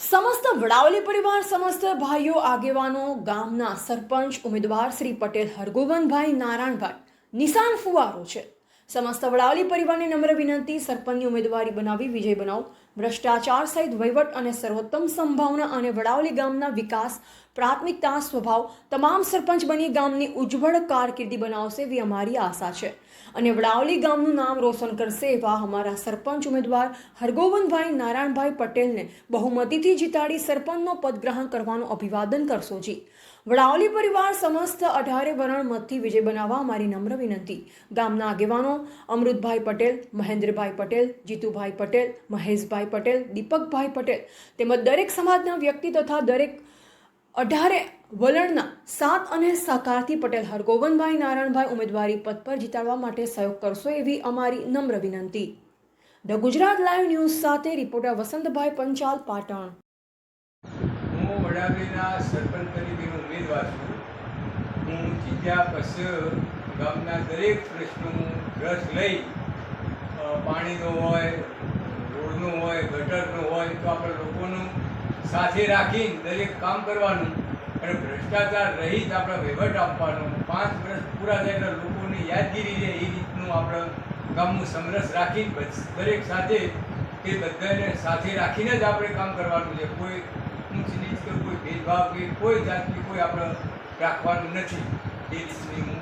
સમસ્ત વડાવલી પરિવાર, સમસ્ત ભાઈઓ, આગેવાનો, ગામના સરપંચ, ઉમેદવાર શ્રી પટેલ હરગોવનભાઈ નારાયણભાઈ, નિશાન ફુવારો છે. સમસ્ત વડાવલી પરિવારની નમ્ર વિનંતી, સરપંચની ઉમેદવારી બનાવી, વિજય બનાવો. ભ્રષ્ટાચાર સહિત વહીવટ અને સર્વોત્તમ સંભાવના અને વડાવલી ગામના વિકાસ, પ્રાથમિકતા, સ્વભાવ તમામ સરપંચ બની ગામની ઉજ્જવળ કારકિર્દી બનાવશે એવી અમારી આશા છે. અને વડાવલી ગામનું નામ રોશન કરશે એવા અમારા સરપંચ ઉમેદવાર હરગોવનભાઈ નારાયણભાઈ પટેલને બહુમતીથી જીતાડી સરપંચનો પદ ગ્રહણ કરવાનું અભિવાદન કરશો જી. વડાવલી પરિવાર સમસ્ત અઢારે વરણ મતથી વિજય બનાવવા અમારી નમ્ર વિનંતી. ગામના આગેવાનો અમૃતભાઈ પટેલ, મહેન્દ્રભાઈ પટેલ, જીતુભાઈ પટેલ, મહેશભાઈ પટેલ, દીપકભાઈ પટેલ તેમજ દરેક સમાજના વ્યક્તિ તથા દરેક અઢારે વલણના સાત અને સહકારથી પટેલ હરગોવનભાઈ નારાયણભાઈ ઉમેદવારી પદ પર જીતાડવા માટે સહયોગ કરશો એવી અમારી નમ્ર વિનંતી. ધ ગુજરાત લાઈવ ન્યૂઝ સાથે રિપોર્ટર વસંતભાઈ પંચાલ, પાટણ. હું વડાલીના સરપંચ તરીકેનો ઉમેદવાર છું. હું જીત્યા પછી ગામના દરેક પ્રશ્નો રસ લઈ પાણીનો હોય હોય તો આપણે લોકોનું સાથે રાખીને દરેક કામ કરવાનું અને ભ્રષ્ટાચાર રહિત આપણે વહીવટ આપવાનો. પાંચ વર્ષ પૂરા થાય એટલે લોકોની યાદગીરી રહે એ રીતનું આપણે ગામનું સમરસ રાખીને દરેક સાથે એ બધાને સાથે રાખીને જ આપણે કામ કરવાનું છે. કોઈ ઊંચ નીચ કે કોઈ ભેદભાવ કે કોઈ જાતની કોઈ આપણે રાખવાનું નથી. એ રીતની